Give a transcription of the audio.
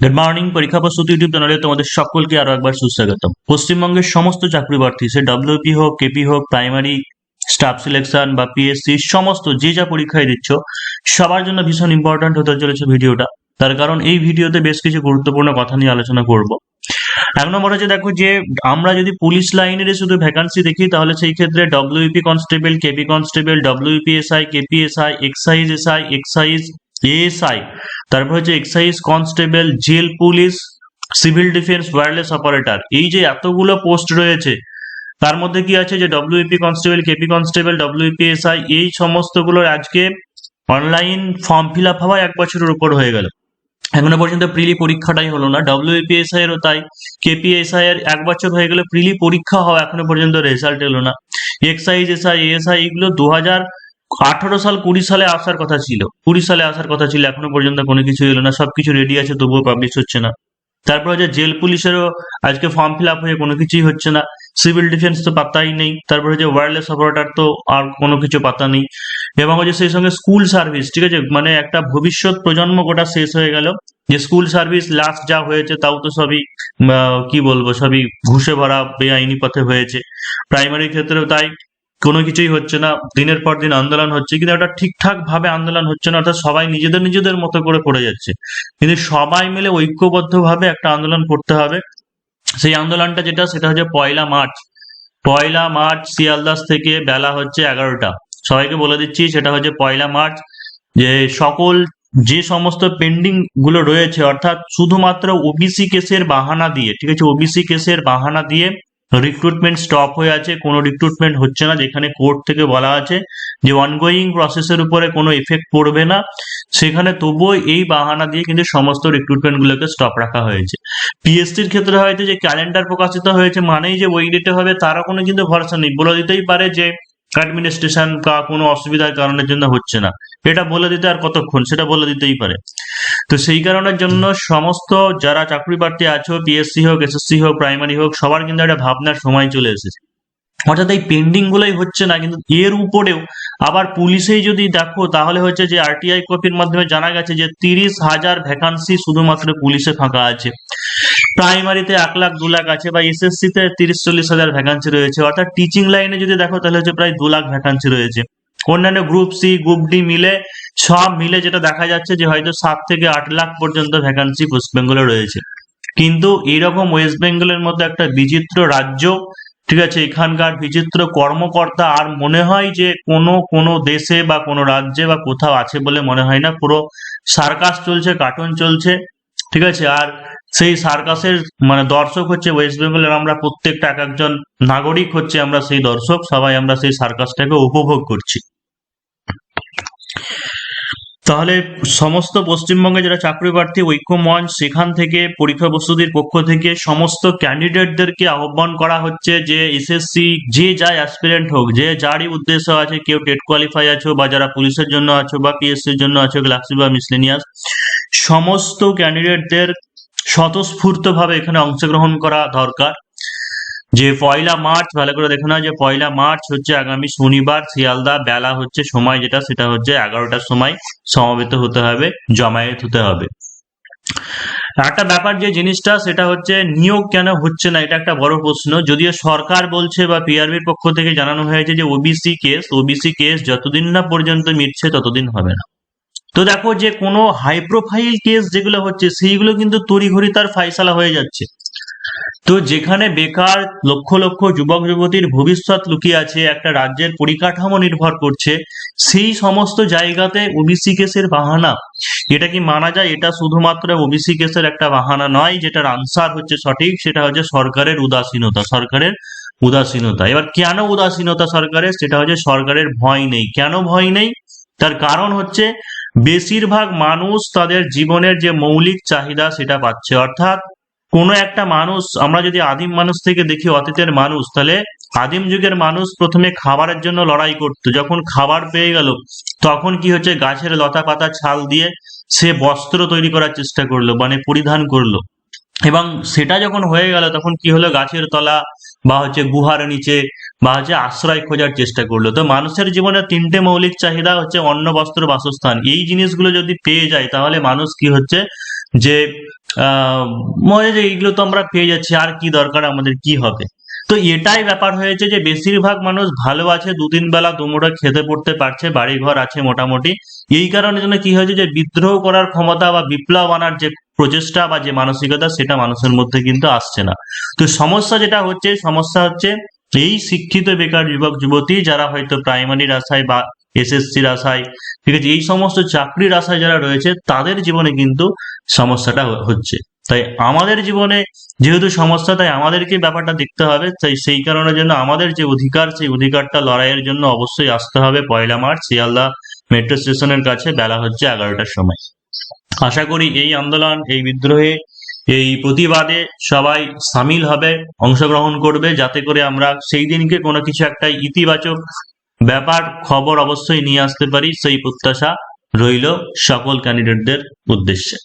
Good morning পরীক্ষা প্রস্তুতি YouTube চ্যানেলে তোমাদের সকলকে আরও একবার সুস্বাগতম। পশ্চিমবঙ্গের সমস্ত চাকরি প্রার্থী, সে ডব্লিউপি হোক কেপি হোক প্রাইমারি স্টাফ সিলেকশন বা পিএসসি সমস্ত যে যা পরীক্ষায় দিচ্ছ, সবার জন্য ভীষণ ইম্পর্ট্যান্ট হতে চলেছে ভিডিওটা। তার কারণ এই ভিডিওতে বেশ কিছু গুরুত্বপূর্ণ কথা নিয়ে আলোচনা করব। এক নম্বর হচ্ছে দেখো যে, আমরা যদি পুলিশ লাইনের শুধু ভ্যাকান্সি দেখি, তাহলে সেই ক্ষেত্রে WP constable KP constable WPSI KPSI excise SI excise ASI তারপর হচ্ছে excise constable jail police civil defence wireless operator এই যে এতগুলো পোস্ট রয়েছে, তার মধ্যে কি আছে যে WP constable KP constable WPSI এই সমস্তগুলোর আজকে অনলাইন ফর্ম ফিল আপ হওয়া এক বছরের উপর হয়ে গেল। এখনও পর্যন্ত প্রিলি পরীক্ষাটাই হলো না। ডব্লিউপিএসআই এরও তাই কেপিএসআই এর এক বছর হয়ে গেলে প্রিলি পরীক্ষা হওয়া এখনও পর্যন্ত রেজাল্ট এলো না। এক্সাইজ এসআই এএসআই এগুলো দু হাজার আঠারো সাল, কুড়ি সালে আসার কথা ছিল। কুড়ি সালে আসার কথা ছিল, এখনও পর্যন্ত কোনো কিছু এলো না, সবকিছু রেডি আছে, তবুও পাবলিশ হচ্ছে না। তারপর হচ্ছে জেল পুলিশেরও আজকে ফর্ম ফিল আপ হয়ে কোনো কিছুই হচ্ছে না। সিভিল ডিফেন্স তো পাত্তাই নেই, তারপর হচ্ছে ওয়্যারলেস অপারেটর তো আর কোনো কিছু পাত্তা নেই। এবং হচ্ছে সেই সঙ্গে স্কুল সার্ভিস ঠিক আছে? মানে একটা ভবিষ্যৎ প্রজন্ম গোটা শেষ হয়ে গেল। যে স্কুল সার্ভিস লাস্ট যা হয়েছে, তাও তো সবই কি বলব, সবই ঘুষে ভরা, বেআইনি পথে হয়েছে। প্রাইমারি ক্ষেত্রেও তাই। কোনো কিছুই হচ্ছে না, দিনের পর দিন আন্দোলন হচ্ছে, কিন্তু ওটা ঠিকঠাক ভাবে আন্দোলন হচ্ছে না, অর্থাৎ সবাই নিজেদের নিজেদের মতো করে করে যাচ্ছে। কিন্তু সবাই মিলে ঐক্যবদ্ধ ভাবে একটা আন্দোলন করতে হবে। সেই আন্দোলনটা যেটা, সেটা হচ্ছে পয়লা মার্চ। পয়লা মার্চ শিয়ালদাস থেকে বেলা হচ্ছে এগারোটা। সবাইকে বলে দিচ্ছি, সেটা হচ্ছে পয়লা মার্চ। যে সকল, যে সমস্ত পেন্ডিংগুলো রয়েছে, অর্থাৎ শুধুমাত্র ওবিসি কেসের বাহানা দিয়ে, ঠিক আছে, ওবিসি কেসের বাহানা দিয়ে রিক্রুটমেন্ট স্টপ হয়ে আছে, কোনো রিক্রুটমেন্ট হচ্ছে না, যেখানে কোর্ট থেকে বলা আছে যে অনগোয়িং প্রসেসের উপরে কোনো এফেক্ট পড়বে না। সেখানে তবুও এই বাহানা দিয়ে কিন্তু সমস্ত রিক্রুটমেন্ট গুলোকে স্টপ রাখা হয়েছে। পিএসসির ক্ষেত্রে হয়তো যে ক্যালেন্ডার প্রকাশিত হয়েছে মানেই যে ওই ডেটে হবে, তারও কোনো কিন্তু ভরসা নেই। বলে দিতেই পারে যে অ্যাডমিনিস্ট্রেশন বা কোনো অসুবিধার কারণের জন্য হচ্ছে না। এটা বলে দিতে আর কতক্ষণ? সেটা বলে দিতেই পারে। তো সেই কারণের জন্য সমস্ত যারা চাকরি প্রার্থী আছো পিএসসি হোক এসএসসি হোক প্রাইমারি হোক, সবার কিন্তু একটা ভাবনার সময় চলে এসেছে। অর্থাৎ এই পেন্ডিং গুলোই হচ্ছে না, কিন্তু এর উপরেও আবার পুলিশেই যদি দেখো, তাহলে হচ্ছে যে আরটিআই কপির মাধ্যমে জানা গেছে যে তিরিশ হাজার ভ্যাকান্সি শুধুমাত্র পুলিশে ফাঁকা আছে। প্রাইমারিতে এক লাখ, দু লাখ আছে, বা এসএসসি তে তিরিশ চল্লিশ হাজার ভ্যাকান্সি রয়েছে। অর্থাৎ টিচিং লাইনে যদি দেখো, তাহলে হচ্ছে প্রায় দু লাখ ভ্যাকান্সি রয়েছে। অন্যান্য গ্রুপ সি গ্রুপ ডি মিলে সব মিলে যেটা দেখা যাচ্ছে যে হয়তো সাত থেকে আট লাখ পর্যন্ত ভ্যাকান্সি ওয়েস্ট বেঙ্গলে রয়েছে। কিন্তু এইরকম ওয়েস্ট বেঙ্গলের মতো একটা বিচিত্র রাজ্য, ঠিক আছে, এখানকার বিচিত্র কর্মকর্তা আর মনে হয় যে কোনো কোনো দেশে বা কোনো রাজ্যে বা কোথাও আছে বলে মনে হয় না। পুরো সার্কাস চলছে, কার্টুন চলছে, ঠিক আছে, আর সেই সার্কাসের মানে দর্শক হচ্ছে ওয়েস্ট বেঙ্গলের আমরা প্রত্যেকটা এক একজন নাগরিক হচ্ছে আমরা সেই দর্শক, সবাই আমরা সেই সার্কাসটাকে উপভোগ করছি। তাহলে সমস্ত পশ্চিমবঙ্গে যারা চাকরি প্রার্থী ঐক্য মঞ্চ সেখান থেকে পরীক্ষা প্রস্তুতির পক্ষ থেকে সমস্ত ক্যান্ডিডেটদেরকে আহ্বান করা হচ্ছে যে এসএসসি যে যাই অ্যাসপিরেন্ট হোক, যে যারই উদ্দেশ্য আছে, কেউ টেট কোয়ালিফাই আছো বা যারা পুলিশের জন্য আছো বা পিএসসির জন্য আছো, গ্লাক্সি বা মিসলেনিয়াস, সমস্ত ক্যান্ডিডেটদের স্বতঃস্ফূর্তভাবে এখানে অংশগ্রহণ করা দরকার। যে পয়লা মার্চ, ভালো করে দেখে নাও, যে পয়লা মার্চ হচ্ছে আগামী শনিবার, শিয়ালদা, বেলা হচ্ছে সময় যেটা, সেটা হচ্ছে এগারোটার সময় সমবেত হতে হবে, জমায়েত হতে হবে। একটা ব্যাপার যে জিনিসটা, সেটা হচ্ছে নিয়োগ কেন হচ্ছে না, এটা একটা বড় প্রশ্ন। যদিও সরকার বলছে বা পিআরবির পক্ষ থেকে জানানো হয়েছে যে ওবিসি কেস ওবিসি কেস যতদিন না পর্যন্ত মিটছে ততদিন হবে না। তো দেখো, যে কোনো হাই প্রোফাইল কেস যেগুলো হচ্ছে, সেইগুলো কিন্তু তড়িঘড়ি তার ফাইসালা হয়ে যাচ্ছে। তো যেখানে বেকার লক্ষ লক্ষ যুবক যুবতীর ভবিষ্যৎ লুকিয়ে আছে, একটা রাজ্যের পরিকাঠামো নির্ভর করছে, সেই সমস্ত জায়গাতে ওবিসি কেসের বাহানা। এটা কি মানা যায়? এটা শুধুমাত্র ওবিসি কেসের একটা বাহানা নয়, যেটার আনসার হচ্ছে সঠিক, সেটা হচ্ছে সরকারের উদাসীনতা সরকারের উদাসীনতা। এবার কেন উদাসীনতা সরকারের? সেটা হচ্ছে সরকারের ভয় নেই। কেন ভয় নেই? তার কারণ হচ্ছে, বেশিরভাগ মানুষ তাদের জীবনের যে মৌলিক চাহিদা, সেটা পাচ্ছে। অর্থাৎ কোনো একটা মানুষ, আমরা যদি আদিম মানুষ থেকে দেখি, অতীতের মানুষ, তাহলে আদিম যুগের মানুষ প্রথমে খাবারের জন্য লড়াই করতো। যখন খাবার পেয়ে গেল, তখন কি হচ্ছে, গাছের লতা পাতা ছাল দিয়ে সে বস্ত্র তৈরি করার চেষ্টা করল মানে পরিধান করল। এবং সেটা যখন হয়ে গেল, তখন কি হলো, গাছের তলা বা হচ্ছে গুহার নিচে বা হচ্ছে আশ্রয় খোঁজার চেষ্টা করল। তো মানুষের জীবনে তিনটে মৌলিক চাহিদা হচ্ছে, অন্ন, বস্ত্র, বাসস্থান। এই জিনিসগুলো যদি পেয়ে যায়, তাহলে মানুষ কি হচ্ছে, যে মনে যে এইগুলো তো আমরা পেয়ে যাচ্ছি, আর কি দরকার, আমাদের কি হবে? তো এটাই ব্যাপার হয়েছে যে বেশিরভাগ মানুষ ভালো আছে, দুদিন বেলা দুমুঠো খেতে পড়তে পারছে বাড়ি ঘর আছে মোটামুটি। এই কারণে জন্য কি হয়েছে যে বিদ্রোহ করার ক্ষমতা বা বিপ্লব আনার যে প্রচেষ্টা বা যে মানসিকতা, সেটা মানুষের মধ্যে কিন্তু আসছে না। তো সমস্যা যেটা হচ্ছে, সমস্যা হচ্ছে এই শিক্ষিত বেকার যুবক, যুবতী, যারা হয়তো প্রাইমারির আশায় বা এসএসসির আশায় ঠিক আছে, এই সমস্ত চাকরির আশায় যারা রয়েছে, তাদের জীবনে কিন্তু সমস্যাটা হচ্ছে। তাই আমাদের জীবনে যেহেতু সমস্যা, তাই আমাদেরকে ব্যাপারটা দেখতে হবে। তাই সেই কারণের জন্য আমাদের যে অধিকার, সেই অধিকারটা লড়াইয়ের জন্য অবশ্যই আসতে হবে। পয়লা মার্চ, শিয়ালদা মেট্রো স্টেশনের কাছে বেলা হচ্ছে এগারোটার সময়। আশা করি এই আন্দোলন, এই বিদ্রোহে, এই প্রতিবাদে সবাই সামিল হবে, অংশগ্রহণ করবে, যাতে করে আমরা সেই দিনকে কোনো কিছু একটা ইতিবাচক ব্যাপার খবর অবশ্যই নিয়ে আসতে পারি। সেই প্রত্যাশা রইল সকল ক্যান্ডিডেটদের উদ্দেশ্যে।